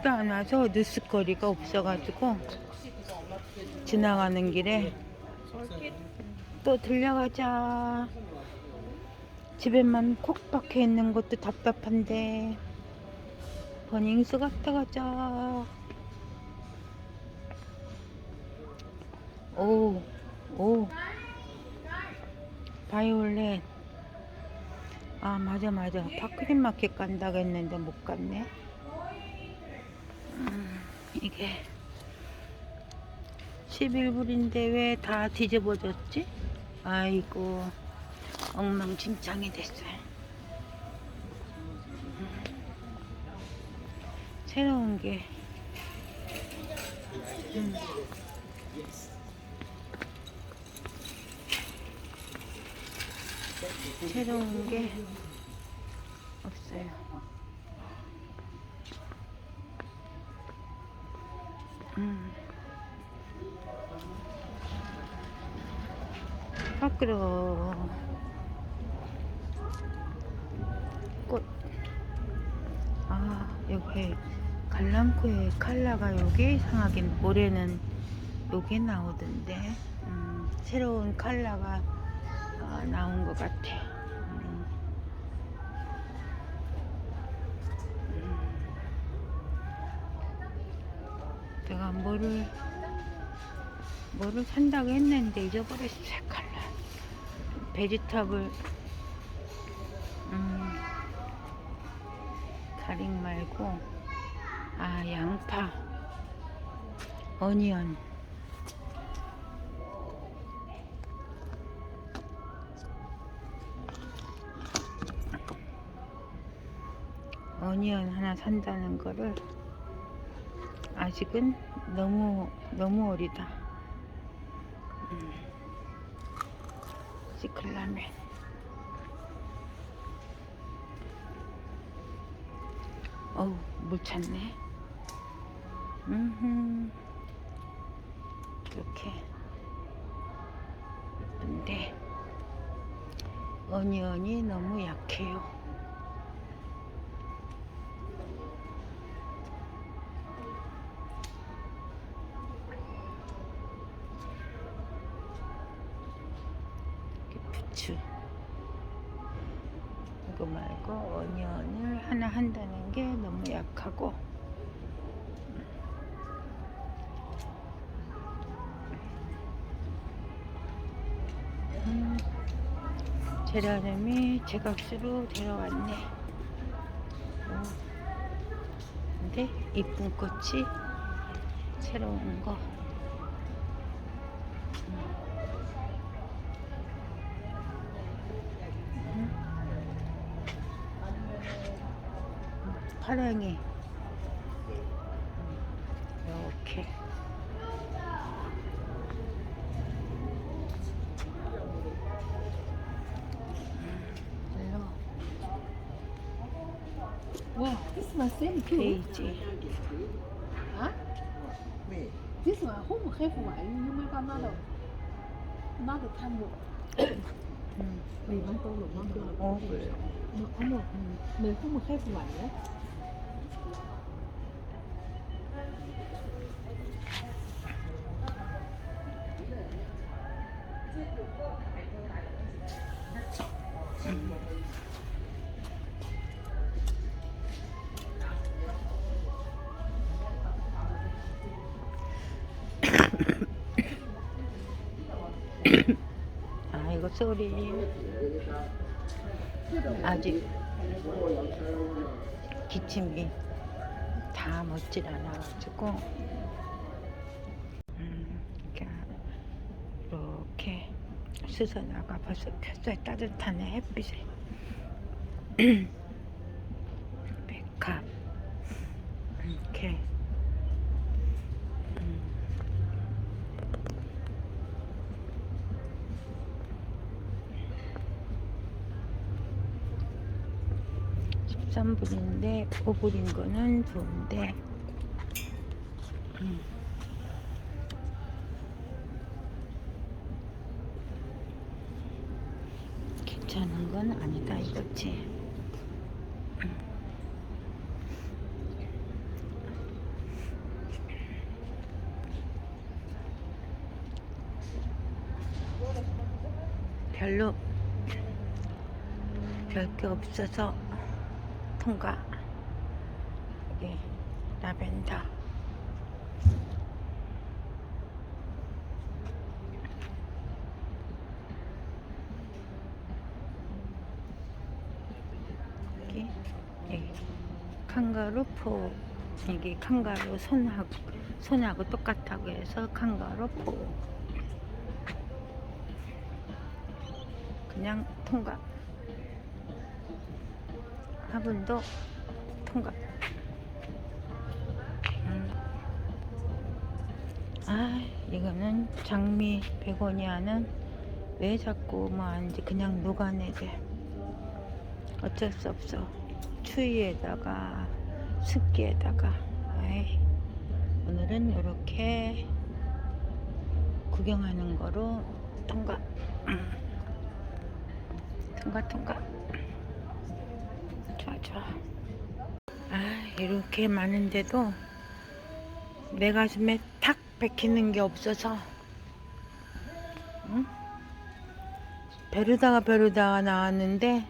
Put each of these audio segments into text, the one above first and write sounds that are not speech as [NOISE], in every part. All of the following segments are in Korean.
비도 안 와서 뉴스거리가 없어가지고 지나가는 길에 또 들려가자. 집에만 콕 박혀 있는 것도 답답한데 버닝스 갔다 가자. 오, 오. 바이올렛. 아, 맞아, 맞아. 파크린 마켓 간다고 했는데 못 갔네. 음, 이게 11불인데 왜 다 뒤집어졌지? 아이고, 엉망진창이 됐어요. 음. 새로운 게. 음. 새로운 게 없어요. 밖으로 꽃. 아, 여기 갈랑코의 컬러가 요게 이상하긴 올해는 요게 나오던데 음, 새로운 컬러가 아, 나온 것 같아. 음. 음. 내가 뭐를 뭐를 산다고 했는데 잊어버렸어 컬러. 베지터블 음, 가링 말고 아 양파 어니언 어니언 하나 산다는 거를 아직은 너무 너무 어리다. 음. 시클라멘. 어우 물 찼네. 음 이렇게 근데 어니언이 너무 약해요. 이거 말고 어니언을 하나 한다는 게 너무 약하고 음, 제라늄이 제 값으로 데려왔네 오. 근데 이쁜 꽃이 새로운 거 파랑이 이렇게 one same too. 베이지 Huh? This one home have one. You got another. Another time. 음, vẫn tôi lục. 어 그래요. Mày không một have one nhé. [COUGHS] 아 이거 소리. 아직 기침이 다 멋질 않아가지고. 음, 이렇게, 이렇게 수선화가 벌써 폈어요. 따뜻하네 햇빛에. [CLEARS THROAT] 백합. 이렇게 3분인데 5분인 거는 좋은데 음. 괜찮은 건 아니다 이거지 별로 별게 없어서 통과. 여기 라벤더. 여기, 여기 칸가루 포. 이게 칸가루 손하고 손하고 똑같다고 해서 칸가루 포. 그냥 통과. 화분도 통과. 음. 아, 이거는 장미 베고니아는 왜 자꾸 뭐 안지 그냥 녹아내재. 어쩔 수 없어. 추위에다가 습기에다가. 아이, 오늘은 이렇게 구경하는 거로 통과. [CLEARS THROAT] 통과 통과. 좋아 좋아. 아 이렇게 많은데도 내 가슴에 탁 박히는 게 없어서 응? 베르다가 베르다가 나왔는데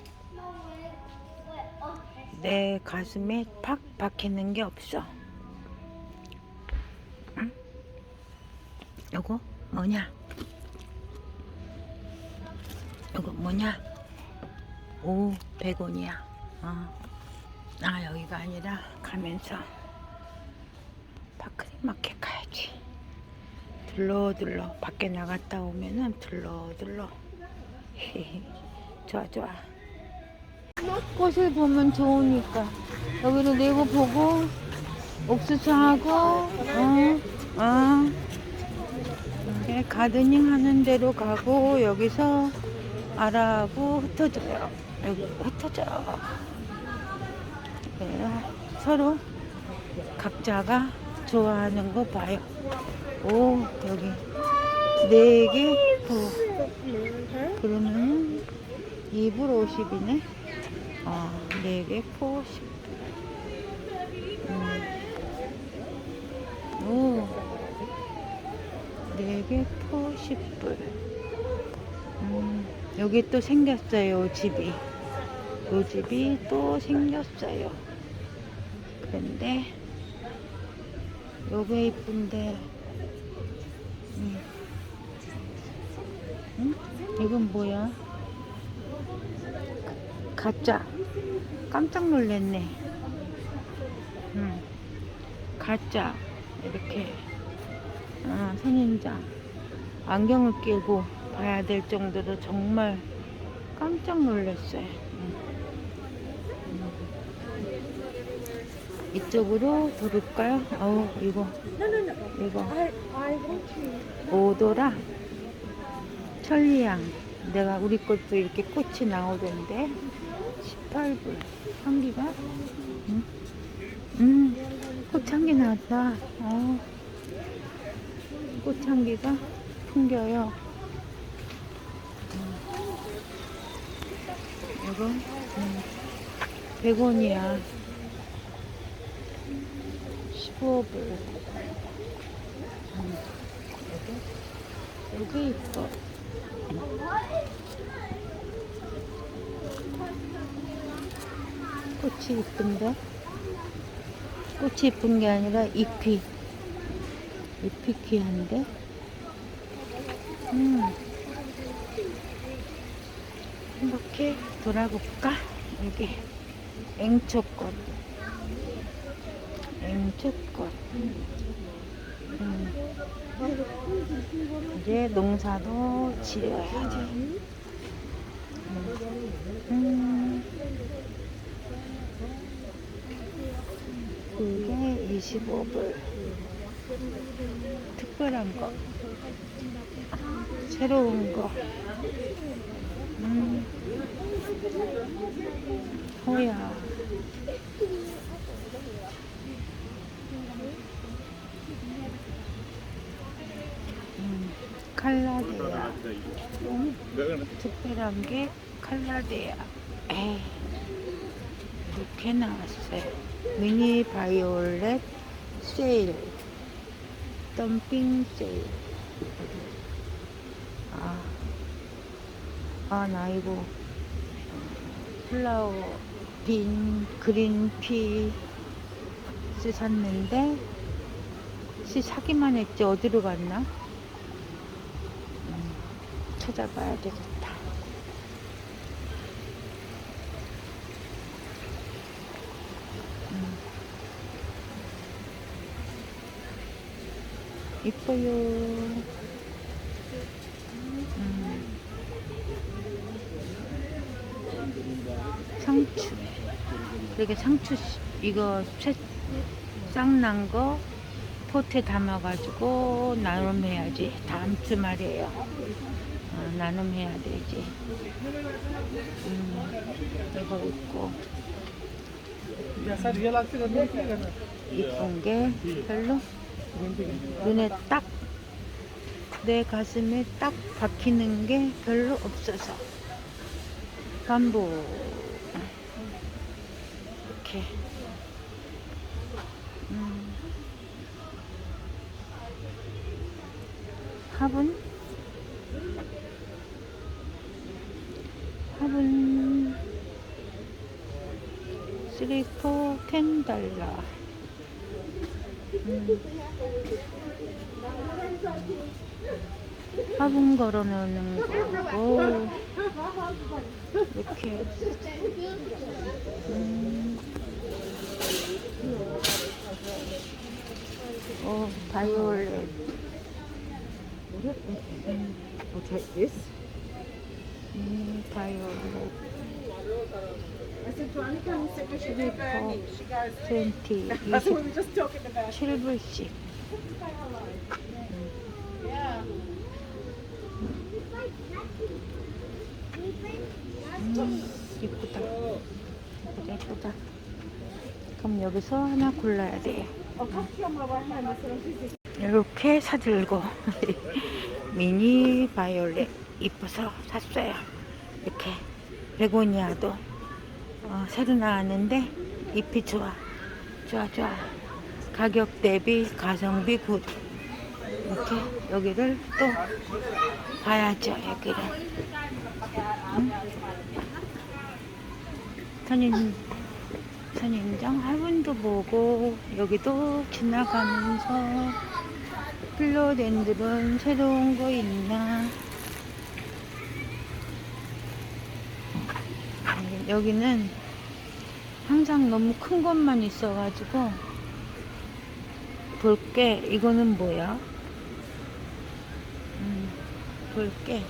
내 가슴에 팍 박히는 게 없어. 응? 요거 뭐냐? 요거 뭐냐? 오, 100원이야. 어. 아, 여기가 아니라 가면서 파크리 마켓 가야지. 둘러둘러 밖에 나갔다 오면은 둘러둘러. [LAUGHS] 좋아, 좋아. 꽃을 보면 좋으니까 여기를 내고 보고 옥수수 하고 어, 어. 가드닝 하는 데로 가고 여기서 알아하고 흩어져요. 여기 흩어져. 네, 서로 각자가 좋아하는 거 봐요. 오 여기 네개 부. 그러면 2불 50이네. 어, 4개 포 10불. 음. 오. 4개 포 10불. 음, 여기 또 생겼어요, 집이. 요 집이 또 생겼어요. 그런데, 요게 이쁜데, 음. 응? 이건 뭐야? 가짜. 깜짝 놀랐네. 음. 가짜. 이렇게. 어, 선인장. 안경을 끼고 봐야 될 정도로 정말 깜짝 놀랐어요. 음. 음. 이쪽으로 돌을까요? 어우, 이거. 이거. 오도라? 천리향. 내가 우리 것도 이렇게 꽃이 나오던데. 18불. 향기가? 음, 음 꽃향기 나왔다. 어. 꽃향기가 풍겨요. 음. 이거? 음, 100원이야 15불 음. 여기 여기 이뻐 꽃이 이쁜데? 꽃이 이쁜 게 아니라 잎이 잎이 귀한데? 음. 이렇게 돌아볼까? 여기 앵초꽃 앵초꽃 음. 이제 농사도 지어야지. 음. 그게 25불. 특별한 거. 새로운 거. 음. 호야. 음. 칼라데야. 특별한 게 칼라데야. 에이, 이렇게 나왔어요. 미니 바이올렛 세일. 덤핑 세일. 아, 아, 나 이거 플라워 빈 그린피 씨 샀는데 씨 사기만 했지 어디로 갔나? 음, 찾아봐야 되겠다. 음. 이뻐요. 음. 상추. 이렇게 상추 씨- 이거 싹난 거 포트에 담아가지고 나눔해야지. 다음 주 말이에요. 어, 나눔해야 되지. 음, 이거 있고. 이쁜 게 별로? 눈에 딱 내 가슴에 딱 박히는 게 별로 없어서. 반복. 이렇게. 음. 화분? 화분. 슬리퍼 10달러 음. 화분 걸어 놓는 거고 이렇게. 음. 어 바이올렛 음, Okay, this. 음, 바이올렛 I said, Johnny, can you sit with 슬리퍼 20 That's what we were just talking about. 27불씩 음, 이쁘다. 이쁘다, 이쁘다. 그럼 여기서 하나 골라야 돼요. 이렇게 사들고 [LAUGHS] 미니 바이올렛 이뻐서 샀어요. 이렇게 베고니아도 어, 새로 나왔는데 잎이 좋아. 좋아, 좋아. 가격 대비 가성비 굿. 이렇게 여기를 또 봐야죠, 여기를. 응? 선인, 선인장 화분도 보고, 여기도 지나가면서 필로덴드론 새로운 거 있나. 음, 여기는 항상 너무 큰 것만 있어가지고, 볼게, 이거는 뭐야? 음, 볼게.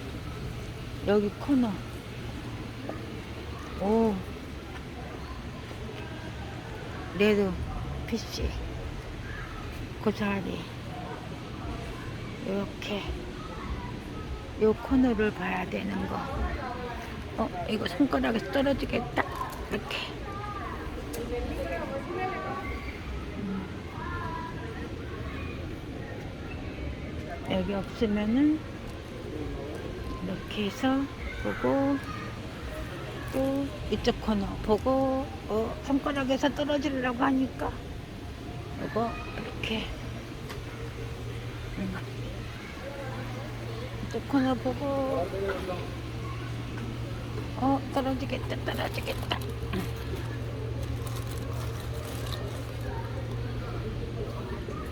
여기 코너. 오. 레드 피쉬. 고사리. 이렇게. 요 코너를 봐야 되는 거. 어, 이거 손가락에 떨어지겠다. 이렇게. 여기 없으면은 이렇게 해서 보고 또 이쪽 코너 보고 어, 손가락에서 떨어지려고 하니까 이거 이렇게 음. 코너 보고 어 떨어지겠다 떨어지겠다 음.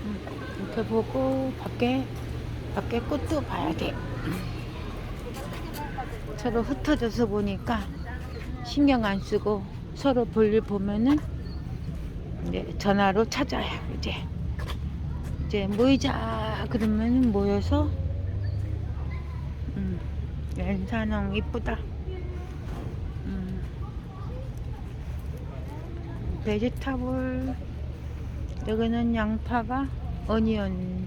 음, 이렇게 보고 밖에 밖에 꽃도 봐야 돼. 서로 흩어져서 보니까 신경 안 쓰고 서로 볼일 보면은 이제 전화로 찾아요. 이제 이제 모이자 그러면 모여서 음, 연산홍 이쁘다. 음, 베지타블. 여기는 양파가 어니언.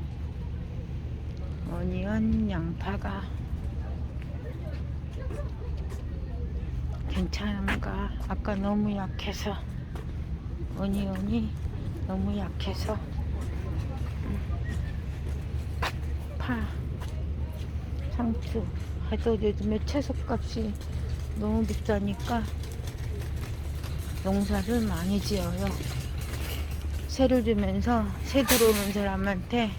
어니언 양파가. 괜찮은가? 아까 너무 약해서. 어니언이 너무 약해서. 음. 파. 상추 하도 요즘에 채소값이 너무 비싸니까 농사를 많이 지어요. 새를 주면서 새 들어오는 사람한테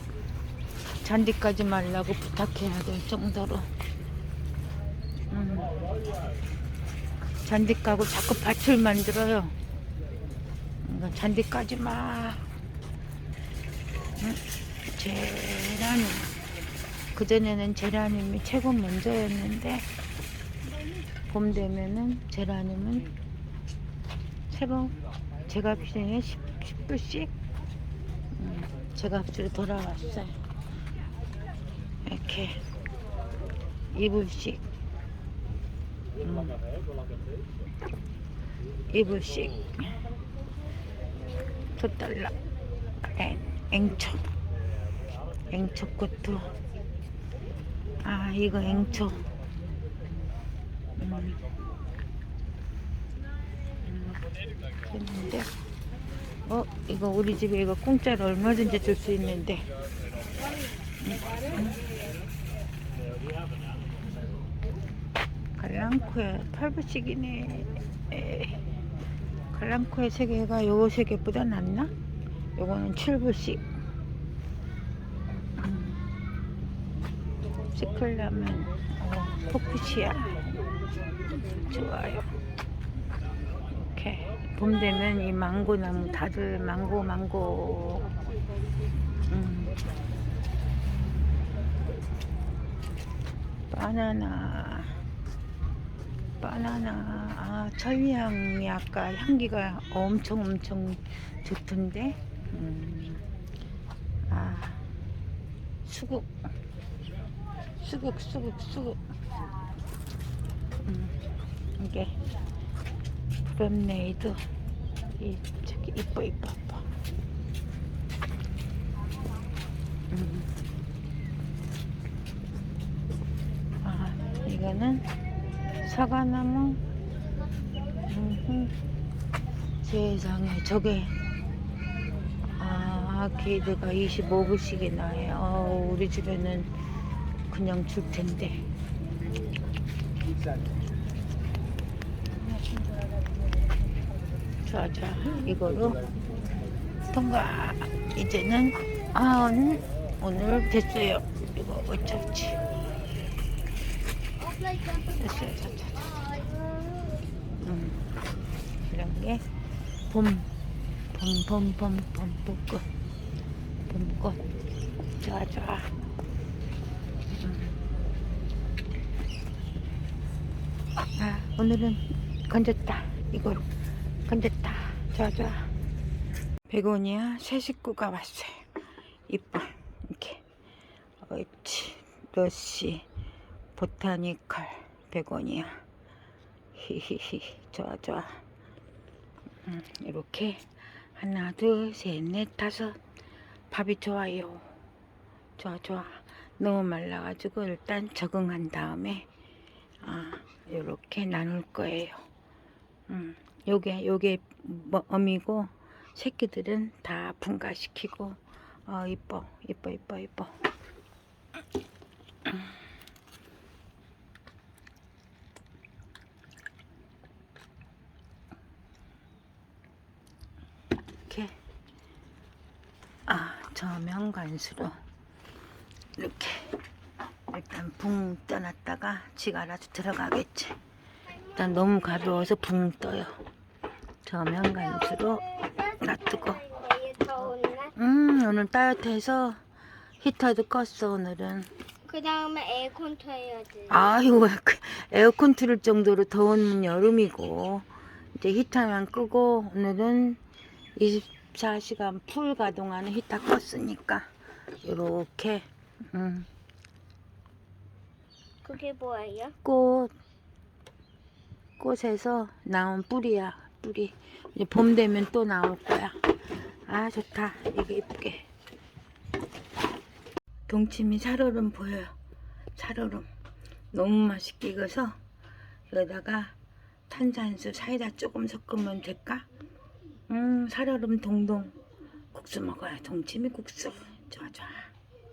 잔디 까지 말라고 부탁해야 될 정도로 음, 잔디 까고 자꾸 밭을 만들어요. 잔디 까지 마. 응? 제라늄. 그전에는 제라늄이 최고 먼저였는데, 봄 되면은 제라늄은 새로 제값이 10, 10불씩 음, 제값으로 돌아왔어요. 이렇게 2불씩 음, 2불씩 도달러 앵, 앵초 앵초 것도 아 이거 앵초 음. 했는데 어 이거 우리 집에 이거 공짜로 얼마든지 줄 수 있는데 갈랑코에 8불씩이네 갈랑코의 세 개가 요거 세 개보다 낫나? 요거는 7불씩 어, 포크시아 좋아요. 이렇게 봄 되면 이 망고 나무 다들 망고 망고. 음. 바나나. 바나나. 아 천리향이 아까 향기가 엄청 엄청 좋던데? 음. 아 수국 수국 수국 수국 음. 이게 브롬네이드 이 저기 이뻐 이뻐 이뻐 음. 아 이거는 사과나무 음흠. 세상에 저게 아 아케이드가 25불씩이나 해요 어, 우리 집에는 그냥 줄 텐데. 자자 이거로 통과. 이제는 아 오늘 됐어요. 이거 어쩌지. 됐어요. 자자 음. 이런 게봄 봄봄봄봄 봄꽃. 봄꽃. 좋아 좋아 음. 아 오늘은 건졌다. 이거로 건졌다. 좋아 좋아 베고니아 새 식구가 왔어요. 이뻐. 이렇게. 옳지 러시 보타니컬 베고니아 히히히 좋아 좋아 음, 이렇게 하나 둘셋넷 다섯. 밥이 좋아요. 좋아 좋아. 너무 말라가지고 일단 적응한 다음에 아 이렇게 나눌 거예요. 음, 요게 요게 뭐 어미고 새끼들은 다 분가시키고 어 이뻐 이뻐 이뻐 이뻐. 이렇게. 아 저명간수로 이렇게 일단 붕 떠났다가 지가 알아서 들어가겠지. 일단 너무 가벼워서 붕 떠요. 저명간수로 놔두고. 음 오늘 따뜻해서 히터도 껐어 오늘은. 그 다음에 에어컨 틀어야지. 아이고 그 에어컨 틀을 정도로 더운 여름이고. 이제 히터만 끄고 오늘은 24시간 풀 가동하는 히터 껐으니까 요렇게 음, 그게 뭐예요? 꽃. 꽃에서 나온 뿌리야 뿌리. 이제 봄 되면 또 나올 거야. 아 좋다. 이게 이쁘게. 동치미 살얼음 보여요. 살얼음. 너무 맛있게 익어서 여기다가 탄산수 사이다 조금 섞으면 될까? 음 살얼음 동동. 국수 먹어요. 동치미 국수. 좋아 좋아